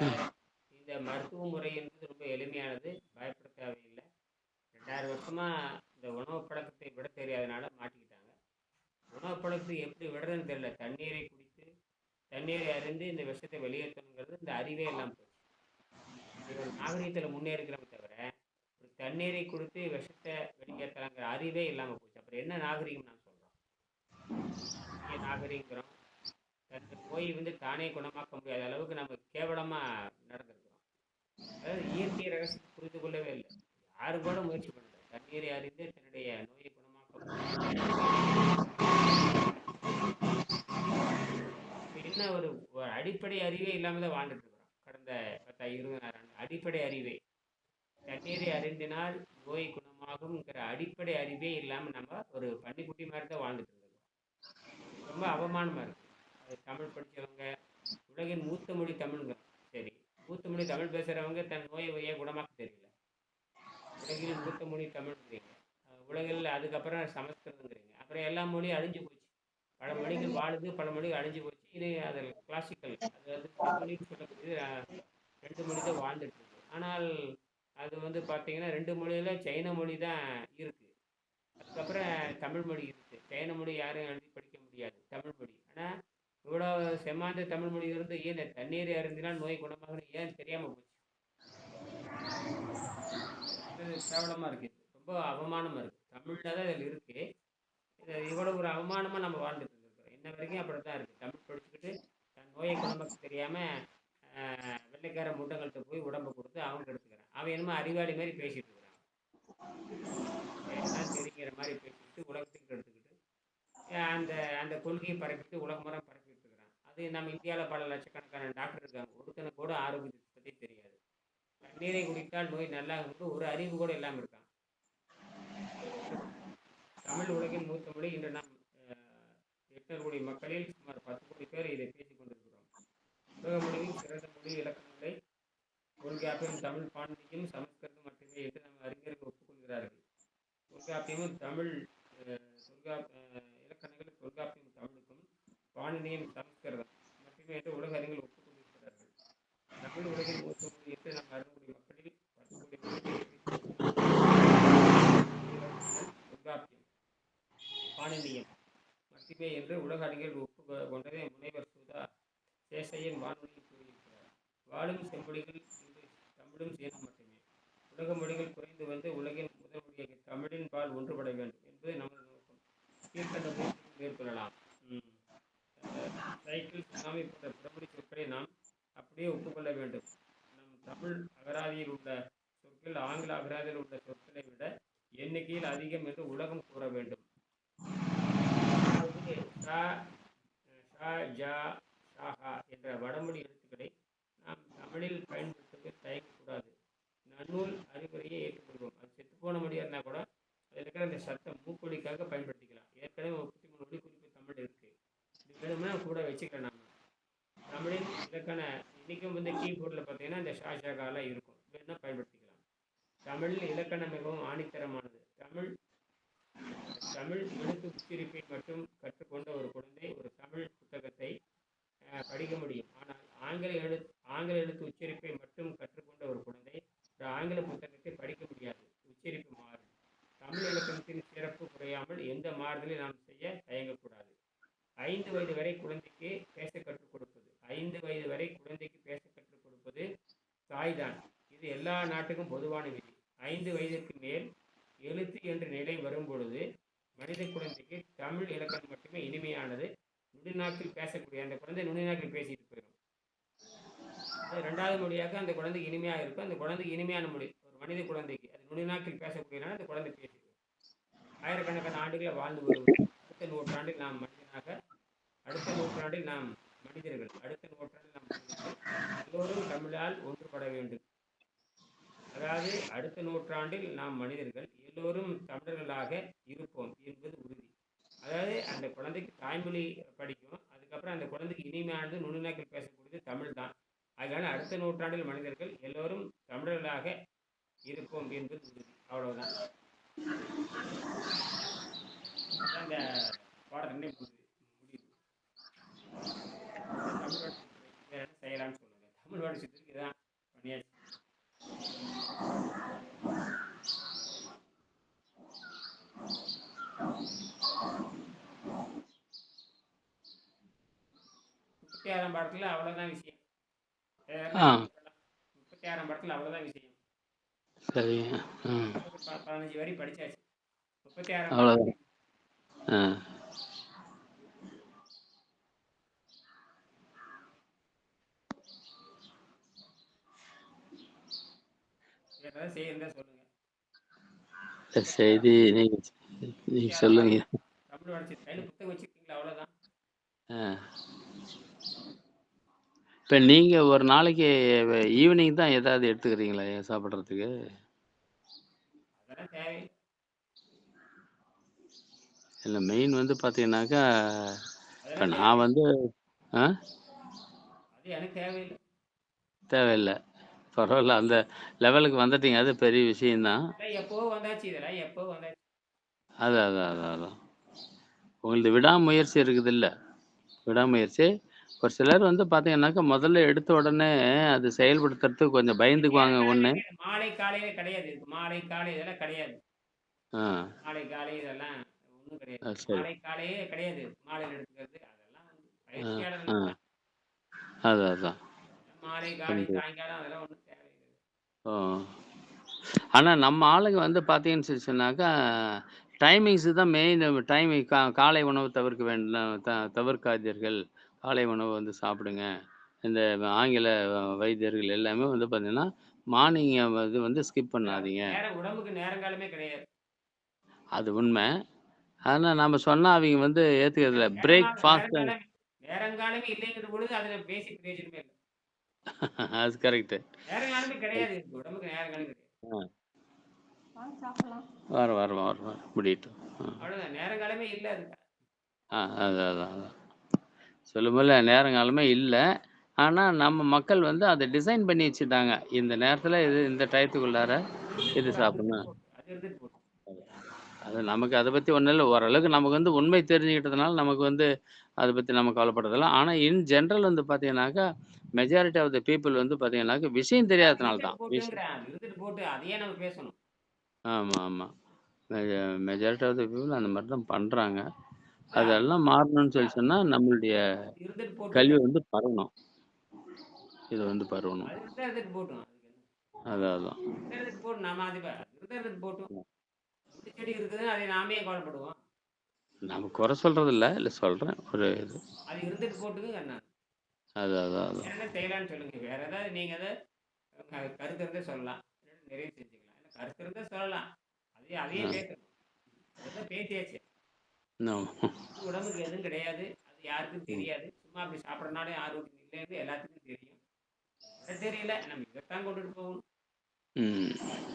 இந்த மருத்துவ முறை என்பது ரொம்ப எளிமையானது பயப்பட தேவையில்லை. ரெண்டாயிரம் வருஷமா இந்த உணவு பழக்கத்தை விட தெரியாதனால மாட்டிக்கிட்டாங்க. உணவு பழக்கத்தை எப்படி விடுறதுன்னு தெரியல. தண்ணீரை குடித்து தண்ணீரை அறிந்து இந்த விஷத்தை வெளியேற்றணுங்கிறது இந்த அறிவே இல்லாமல் போச்சு. இவங்க நாகரீகத்தில் முன்னேறிக்கிறோமே தவிர ஒரு தண்ணீரை கொடுத்து விஷத்தை வெளியேற்றலாங்கிற அறிவே இல்லாமல் போச்சு. அப்புறம் என்ன நாகரீகம் நான் சொல்கிறோம் நாகரீகங்கிறோம் தன் நோய் வந்து தானே குணமாக்க முடியாத அளவுக்கு நம்ம கேவலமாக நடந்திருக்கிறோம். அதாவது இயற்கை ரகசியத்தை புரிந்து கொள்ளவே இல்லை. யாரு கூட முயற்சி பண்ணல. தண்ணீரை அறிந்து தன்னுடைய நோயை குணமாக்க என்ன ஒரு ஒரு அடிப்படை அறிவே இல்லாமல் தான் வாழ்ந்துட்டு இருக்கிறோம். கடந்த பத்தா இருபதாயிரம் அடிப்படை அறிவே. தண்ணீரை அறிந்தினால் நோய் குணமாகும்ங்கிற அடிப்படை அறிவே இல்லாமல் நம்ம ஒரு பன்னிக்குட்டி மாதிரி தான் வாழ்ந்துட்டு இருக்கோம் ரொம்ப அவமானமாக இருக்கு. தமிழ் படித்தவங்க உலகின் மூத்த மொழி தமிழ்ங்க சரி. மூத்த மொழி தமிழ் பேசுகிறவங்க தன் நோயை ஏன் குணமாக்க தெரியல. உலகில் மூத்த மொழி தமிழ்ங்கிறீங்க. உலகில் அதுக்கப்புறம் சமஸ்கிருதங்கிறீங்க. அப்புறம் எல்லா மொழியும் அழிஞ்சு போச்சு. பல மொழிகள் வாழுது பல மொழிகள் அழிஞ்சு போச்சு. இது அது கிளாசிக்கல் அது மொழின்னு சொல்லக்கூடிய ரெண்டு மொழி தான் வாழ்ந்துட்டு இருக்கு. ஆனால் அது வந்து பார்த்தீங்கன்னா ரெண்டு மொழியில சைன மொழி தான் இருக்கு. அதுக்கப்புறம் தமிழ் மொழி இருக்கு. சைன மொழி யாரும் எழுதி படிக்க முடியாது. தமிழ் மொழி. ஆனால் இவ்வளோ செம்மாந்த தமிழ் மொழி இருந்து ஏன் இந்த தண்ணீரை அருந்தினால் நோய் குணமாகணும் ஏன் தெரியாமல் போச்சு? இது கேவலமாக இருக்கு. ரொம்ப அவமானமாக இருக்கு. தமிழில் தான் இதில் இருக்கு. இது இவ்வளோ ஒரு அவமானமாக நம்ம வாழ்ந்துட்டு இருக்கிறோம் இன்ன வரைக்கும் அப்படி தான் இருக்குது தமிழ் படிச்சுக்கிட்டு தன் நோயை குணமாக்க தெரியாமல் வெள்ளைக்கார முட்டங்கள்கிட்ட போய் உடம்பை கொடுத்து அவங்க எடுத்துக்கிறான் அவன் என்னமோ அறிவாளி மாதிரி பேசிட்டு இருக்கிறான். தெரிங்கிற மாதிரி பேசிக்கிட்டு உலகத்துக்கு எடுத்துக்கிட்டு அந்த அந்த கொள்கையை பரப்பிட்டு உலகமரம் பரப்பிட்டு பரப்பி அது நம்ம இந்தியாவில் பல லட்சக்கணக்கான டாக்டர் இருக்காங்க ஒருத்தனுக்கு கூட ஆரோக்கியத்தை பற்றி தெரியாது. தண்ணீரை குடித்தால் நோய் நல்லா இருக்கும் ஒரு அறிவு கூட இல்லாமல் இருக்கான் தமிழ் உலகின் மூத்த மொழி இன்று நாம் எட்நூறு கோடி மக்களில் சுமார் பத்து கோடி பேர் இதை பேசிக் கொண்டிருக்கிறோம். உலக மொழியில் சிறந்த மொழி இலக்கணங்களை தொல்காப்பியம் தமிழ் பாண்டியும் சமஸ்கிருதம் மட்டுமே என்று நம்ம அறிஞர்கள் ஒப்புக்கொள்கிறார்கள். தொல்காப்பியமும் தமிழ் தொல்கா அஹ், இலக்கணங்கள் தொல்காப்பியம் தமிழுக்கும் பாணினியும் இருக்கிறதா? மட்டுமே என்று உலக அறிஞர்கள் ஒப்புக்கொண்டிருக்கிறார்கள். தமிழ் உலகின் மூத்த எட்டு என்று நம்ம அறுநூறு மக்களில் பத்து கோடி தொல்காப்பியம் பாணினியம். மட்டுமே என்று உலக அறிஞர்கள் ஒப்பு கொண்டதை முனைவர் சுதா சேசையன் வானொலியில் கூறியிருக்கிறார். வாழும் செம்மொழிகள் இன்று தமிழும் சேரும் மட்டுமே. உலக மொழிகள் குறைந்து வந்து உலகின் முதல் மொழியாக தமிழின் பால் ஒன்றுபட வேண்டும் என்பது நமது நோக்கம். கீழ்கண்ட சுவாமி சுனாமி சொற்களை நாம் அப்படியே ஒப்புக்கொள்ள வேண்டும். நம் தமிழ் அகராதியில் உள்ள சொற்கள் ஆங்கில அகராதியில் உள்ள சொற்களை விட எண்ணிக்கையில் அதிகம் என்று உலகம் கூற வேண்டும். என்ற வடமொழி எழுத்துக்களை நாம் தமிழில் பயன்படுத்துவதில் தயங்கக்கூடாது. நன்னூல் அறிவுரையை ஏற்றுக்கொள்வோம். அது செத்துப்போன மொழியாக கூட அதில் இருக்கிற அந்த சத்தம் மூக்கொலிக்காக பயன்படுத்திக்கலாம். ஏற்கனவே முப்பத்தி மூணு மொழி குறிப்பு தமிழ் இருக்கு. இது வேணும்னா கூட வச்சுக்கலாம் நாம. தமிழின் இலக்கண இன்னைக்கும் வந்து கீபோர்டில் பார்த்தீங்கன்னா இந்த ஷாஷாகாலாம் இருக்கும். வேணும்னா பயன்படுத்திக்கலாம். தமிழில் இலக்கணம் மிகவும் ஆணித்தரமானது. தமிழ் தமிழ் எழுத்து உச்சரிப்பை மட்டும் கற்றுக்கொண்ட ஒரு குழந்தை ஒரு தமிழ் புத்தகத்தை படிக்க முடியும். ஆனால் ஆங்கில எழு ஆங்கில எழுத்து உச்சரிப்பை மட்டும் கற்றுக்கொண்ட ஒரு குழந்தை ஒரு ஆங்கில புத்தகத்தை படிக்க முடியாது. உச்சரிப்பு மாறும் தமிழ் இலக்கணத்தின் சிறப்பு குறையாமல் எந்த மாறுதலையும் நாம் செய்ய தயங்கக்கூடாது. ஐந்து வயது வரை குழந்தைக்கு பேச கற்றுக் கொடுப்பது ஐந்து வயது வரை குழந்தைக்கு பேச கற்றுக் கொடுப்பது தாய்தான் இது எல்லா நாட்டுக்கும் பொதுவான விதி. ஐந்து வயதிற்கு மேல் எழுத்து என்ற நிலை வரும் பொழுது மனித குழந்தைக்கு தமிழ் இலக்கணம் மட்டுமே இனிமையானது. நுடிநாக்கில் பேசக்கூடிய அந்த குழந்தை நுடிநாக்கில் பேசிட்டு போயிடும். ரெண்டாவது மொழியாக அந்த குழந்தைக்கு இனிமையாக இருக்கும். அந்த குழந்தைக்கு இனிமையான மொழி. ஒரு மனித குழந்தைக்கு அது நுடிநாக்கில் பேசக்கூடியனால அந்த குழந்தை பேசிடும் ஆயிரக்கணக்கான ஆண்டுகளை வாழ்ந்து வருவோம் அடுத்த நூற்றாண்டில் நாம் மனிதனாக அடுத்த நூற்றாண்டில் நாம் மனிதர்கள் அடுத்த நூற்றாண்டில் நாம் எல்லோரும் தமிழால் ஒன்றுபட வேண்டும். அதாவது அடுத்த நூற்றாண்டில் நாம் மனிதர்கள் எல்லோரும் தமிழர்களாக இருப்போம் என்பது உறுதி. அதாவது அந்த குழந்தைக்கு தாய்மொழி படிக்கும் அதுக்கப்புறம் அந்த குழந்தைக்கு இனிமையானது நுண்ணுநாக்கில் பேசக்கூடியது தமிழ் தான் அதனால அடுத்த நூற்றாண்டில் மனிதர்கள் எல்லோரும் தமிழர்களாக இருப்போம் என்பது உறுதி. அவ்வளவுதான். அந்த இந்த பாடத்திலே முடிவு முடிவு தமிழ் செய்யலாம்னு சொல்லுங்க தமிழ் வளர்ச்சிக்கு முப்பத்தி ஆறாம் பாடத்துல அவ்வளவுதான் விஷயம். முப்பத்தி ஆறாம் பாடத்துல அவ்வளவுதான் விஷயம். ப- பதினஞ்சு வரி படிச்சாச்சு. முப்பத்தி ஆறாம் அவ்வளோதான் ஆ வேற ஏதாவது செய்யிருந்தா சொல்லுங்க இந்த செய்தி நீங்கள் முப்பத்தி நீங்கள் ஆறாம் சொல்லுங்க பாடம் தமிழ் வளர்ச்சி கையில் புத்தகம் வச்சிருக்கீங்களா அவ்வளவுதான்? ஆ. இப்போ நீங்கள் ஒரு நாளைக்கு ஈவினிங் தான் ஏதாவது எடுத்துக்கிறீங்களா சாப்பிட்றதுக்கு? இல்லை மெயின் வந்து பார்த்தீங்கன்னாக்கா இப்போ நான் வந்து ஆ? தேவையில்லை. பரவாயில்ல. அந்த லெவலுக்கு வந்துட்டீங்க. அது பெரிய விஷயம்தான். எப்போ வந்தாச்சு இதெல்லாம் எப்போ வந்தாச்சு? அது அதான் அதான் அதான் உங்களது விடாமுயற்சி இருக்குது இல்லை விடாமுயற்சி. ஒரு சிலர் வந்து பார்த்தீங்கன்னாக்கா முதல்ல எடுத்த உடனே அது செயல்படுத்துறதுக்கு கொஞ்சம் பயந்துக்குவாங்க ஒன்று மாலை காலையில கிடையாது. மாலை காலை இதெல்லாம் கிடையாது. மாலை காலை இதெல்லாம் ஒன்றும் கிடையாது. மாலை காலையே கிடையாது. மாலையில் எடுத்துக்கிறது. அதெல்லாம் வந்து ஆ பயிற்சியாளர்கள் ஆ. தான். அது அதான் மாலை காலை சாயங்காலம் அதெல்லாம் ஒன்றும் தேவையில்லை. ஓ ஆனால் நம்ம ஆளுங்க வந்து பார்த்தீங்கன்னு சொன்னாக்கா டைமிங்ஸு தான் மெயின் டைமிங் கா காலை உணவு தவிர்க்க வேண்டும் த தவிர்க்காதீர்கள். காலை உணவு வந்து சாப்பிடுங்க. இந்த ஆங்கில வைத்தியர்கள் எல்லாமே வந்து பார்த்தீங்கன்னா மார்னிங் இது வந்து ஸ்கிப் பண்ணாதீங்க. உடம்புக்கு நேரங்காலமே கிடையாது. அது உண்மை. ஆனால் நம்ம சொன்னால் அவங்க வந்து ஏற்றுக்கிறதில்ல பிரேக் ஃபாஸ்ட் நேரங்காலமே இல்லைங்கிற பொழுது அதுல பேசி பிரயோஜனமே இல்லை. அது கரெக்டு கிடையாது உடம்புக்கு நேரங்காலம் வர வர வர வர முடியட்டும். நேரங்காலமே இல்லை ஆ அதான் அதான் அதான். சொல்லும்போது நேரங்காலமே இல்லை. ஆனால் நம்ம மக்கள் வந்து அதை டிசைன் பண்ணி வச்சுட்டாங்க. இந்த நேரத்தில் இது இந்த டயத்துக்குள்ளார இது சாப்பிடணும். அது போட்டு நமக்கு அதை பற்றி ஒன்றும் இல்லை. ஓரளவுக்கு நமக்கு வந்து உண்மை தெரிஞ்சுக்கிட்டதுனால நமக்கு வந்து அதை பற்றி நம்ம கவலைப்படுறதில்ல. ஆனால் இன் ஜென்ரல் வந்து பார்த்தீங்கன்னாக்கா மெஜாரிட்டி ஆஃப் த பீப்புள் வந்து பார்த்தீங்கன்னாக்கா விஷயம் தெரியாதனால தான். போட்டு ஆமாம் ஆமாம் மெஜாரிட்டி ஆஃப் த பீப்புள் அந்த மாதிரி தான் பண்ணுறாங்க அதெல்லாம் மாறணும்னு சொல்லி சொன்னால் நம்மளுடைய போட்டு. கல்வி வந்து பரவணும். இது வந்து பரவணும். அதான் அதான். இருந்தா செடி இருக்குதுன்னு அதை நாமே கவலைப்படுவோம். நம்ம குறை சொல்கிறது இல்லை இல்லை சொல்கிறேன் ஒரு இது. அது இருந்துட்டு போட்டுங்க என்ன அது அதான் அதான் என்ன செய்யலாம்னு சொல்லுங்க. வேற ஏதாவது நீங்க அதை கருத்து இருந்தா சொல்லலாம். நிறைய செஞ்சுக்கலாம். இல்லை கருத்து இருந்தா சொல்லலாம். அதையே அதையே ஆ. பேசணும். அதெல்லாம் பேசியாச்சு. உடம்புக்கு எதுவும் கிடையாது. அது யாருக்கும் தெரியாது. சும்மா அப்படி சாப்பிட்றனாலே ஆரோக்கியம் இல்லைன்னு எல்லாத்துக்கும் தெரியும். தெரியல. நம்ம இதைத்தான் கொண்டுட்டு போகணும்.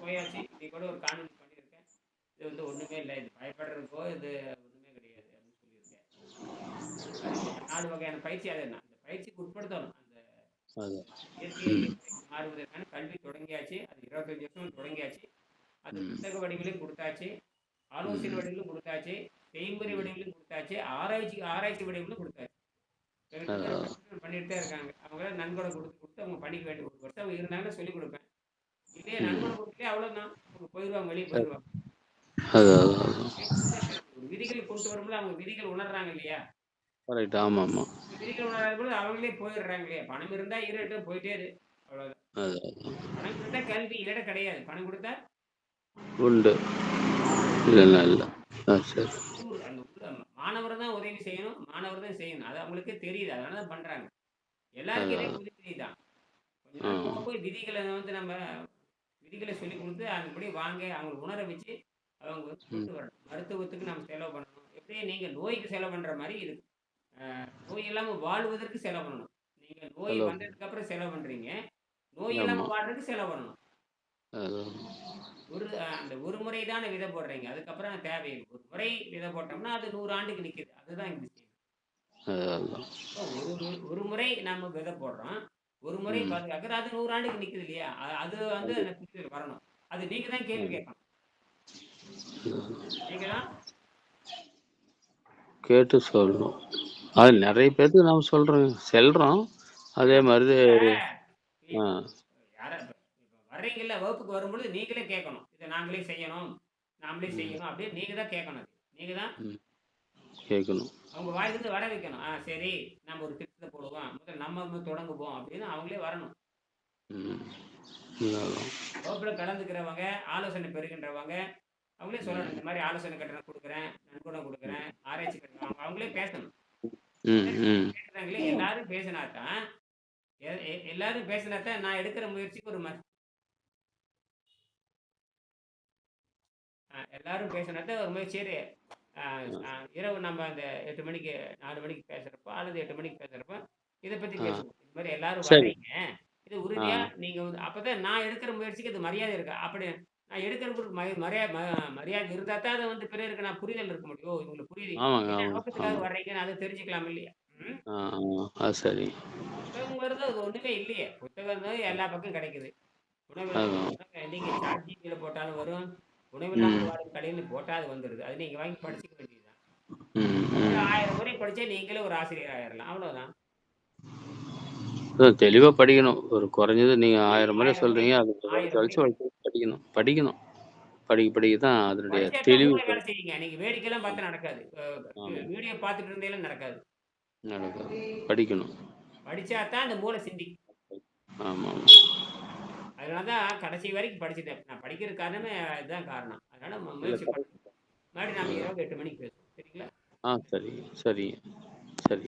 போயாச்சு. இன்னைக்கு கூட ஒரு காணொலி இது வந்து ஒண்ணுமே இல்லை. இது பயப்படுறதுக்கோ இது ஒண்ணுமே கிடையாது அப்படின்னு சொல்லியிருக்கேன். நாலு வகையான பயிற்சி அது அந்த பயிற்சிக்கு உட்படுத்தணும். அந்த மாறுவதற்கான கல்வி தொடங்கியாச்சு. அது இருபத்தஞ்சு வருஷம் தொடங்கியாச்சு. அது புத்தக வடிவிலும் கொடுத்தாச்சு. ஆலோசனை வடிவிலும் கொடுத்தாச்சு. செய்முறை வடிவிலும் கொடுத்தாச்சு. ஆராய்ச்சி ஆராய்ச்சி வடிவிலும் கொடுத்தாச்சு. பண்ணிட்டு தான் இருக்காங்க. அவங்க நன்கொடை கொடுத்து கொடுத்து அவங்க படிக்க வேண்டிய ஒரு வருஷம் அவங்க இருந்தாங்கன்னா சொல்லிக் கொடுப்பேன். ம் நன்கொடை கொடுக்கலையே அவ்வளவுதான். அவங்க போயிடுவாங்க வெளியே போயிடுவாங்க அது அதான் அதான் ஒரு விதிகள் கொண்டு வரும்போது அவங்க விதிகள் உணர்றாங்க இல்லையா? கரெக்ட் ஆமாம் இந்த விதிகள் உணராத போது அவங்களே போயிடுறாங்க இல்லையா? பணம் இருந்தா இருக்கட்டும் போயிட்டே இரு. அவ்வளவுதான். பணம் கொடுத்தா கல்வி இல்லைட கிடையாது. பணம் கொடுத்தா உண்டு. இல்லைன்னா இல்லை சரி. மாணவர் தான் உதவி செய்யணும். மாணவர் தான் செய்யணும். அது அவங்களுக்கே தெரியுது. அதனால தான் பண்றாங்க. எல்லாருக்கும் தான். போக போய் விதிகளை வந்து நம்ம விதிகளை சொல்லி கொடுத்து அதுபடி வாங்க அவங்களை உணர வச்சு அவங்க வந்து கொண்டு வரணும் மருத்துவத்துக்கு நம்ம செலவு பண்ணணும். எப்படியே நீங்க நோய்க்கு செலவு பண்ற மாதிரி இருக்கு அஹ் நோய் இல்லாம வாழ்வதற்கு செலவு பண்ணணும். நீங்க நோய் வந்ததுக்கு அப்புறம் செலவு பண்றீங்க. நோய் இல்லாம ஆமாம் வாழ்றதுக்கு செலவு பண்ணணும். ஒரு அந்த ஒரு முறை தானே விதை போடுறீங்க. அதுக்கப்புறம் தேவையில்லை. ஒரு முறை விதை போட்டோம்னா அது நூறு ஆண்டுக்கு நிக்குது. அதுதான் இங்க விஷயம் ஒரு முறை நம்ம விதை போடுறோம். ஒரு முறை பாதுகாக்கிற அது நூறு ஆண்டுக்கு நிக்குது இல்லையா? அது வந்து வரணும். அது நீங்க தான் கேள்வி கேட்கணும். கேட்டு சொல்லணும். அது நிறைய பேருக்கு நாம் சொல்கிறோம் செல்றோம். அதே மாதிரி வர்றீங்கல்ல வகுப்புக்கு வரும்பொழுது நீங்களே கேட்கணும். இதை நாங்களே செய்யணும். நாமளே செய்யணும் அப்படின்னு நீங்க தான் கேட்கணும். நீங்க தான் கேட்கணும். அவங்க வாயிலிருந்து வர வைக்கணும். ஆ சரி நம்ம ஒரு திட்டத்தை போடுவோம். முதல்ல நம்ம தொடங்குவோம் அப்படின்னு அவங்களே வரணும். வகுப்புல கலந்துக்கிறவங்க ஆலோசனை பெறுகின்றவங்க அவங்களே சொல்லணும் இந்த மாதிரி ஆலோசனை கட்டணம் கொடுக்குறேன் நன்கொடை கொடுக்குறேன் ஆராய்ச்சி கட்டணம் அவங்க அவங்களே பேசணும். கேட்குறாங்களே எல்லாரும் பேசினாதான் எ- எ- எல்லாரும் பேசினாதான் நான் எடுக்கிற முயற்சிக்கு ஒரு எல்லாரும் பேசினாதான் ஒரு முயற்சி. சரி இரவு நம்ம அந்த எட்டு மணிக்கு நாலு மணிக்கு பேசுறப்போ அல்லது எட்டு மணிக்கு பேசுறப்போ இதை பத்தி. பேசுவோம். இந்த மாதிரி எல்லாரும் சரி. வர்றீங்க இது உறுதியா நீங்க அப்பதான் நான் எடுக்கிற முயற்சிக்கு அது மரியாதை இருக்கு? அப்படி நான் எடுக்கிறதுக்கு ம- மரியாதை மரியாதை இருந்தா தான் அதை வந்து பிறருக்கு நான் புரிதல் இருக்க முடியும். இவங்களுக்கு புரியுது. நோக்கத்துக்காக வர்றீங்கன்னு அதை தெரிஞ்சுக்கலாம் இல்லையா? சரி. புத்தகங்கிறது அது ஒண்ணுமே இல்லையே. புத்தகம் எல்லா பக்கம் கிடைக்குது. உணவு நீங்க ஜிபியில போட்டாலும் வரும். உணவில்லாமல். வாழும் கடைன்னு போட்டா அது வந்துருது. அது நீங்க வாங்கி படிச்சுக்க வேண்டியதுதான். ஆயிரம் முறை படிச்சா நீங்களே ஒரு ஆசிரியர் ஆயிரலாம். அவ்வளவுதான். தெளிவாக படிக்கணும். ஒரு குறைஞ்சது நீங்கள் ஆயிரம் முறை முறை. அது படிக்கணும் படிக்கணும். படிக்க படிக்க தான் அதனுடைய தெளிவு நீங்க வேடிக்கைலாம் பார்த்து நடக்காது. ஆமா. வீடியோ பார்த்துட்டு இருந்தேலாம் நடக்காது. நடக்காது. படிக்கணும். படிச்சா தான் அந்த மூளை சிந்திக்கும் ஆமாம் ஆமாம் அதனால தான் கடைசி வரைக்கும் படிச்சுட்டேன். நான் படிக்கிற காரணமே இதுதான் காரணம். அதனால முயற்சி மறுபடியும் நாம இரவு எட்டு மணிக்கு பேசுவோம். சரிங்களா? ஆ சரி சரி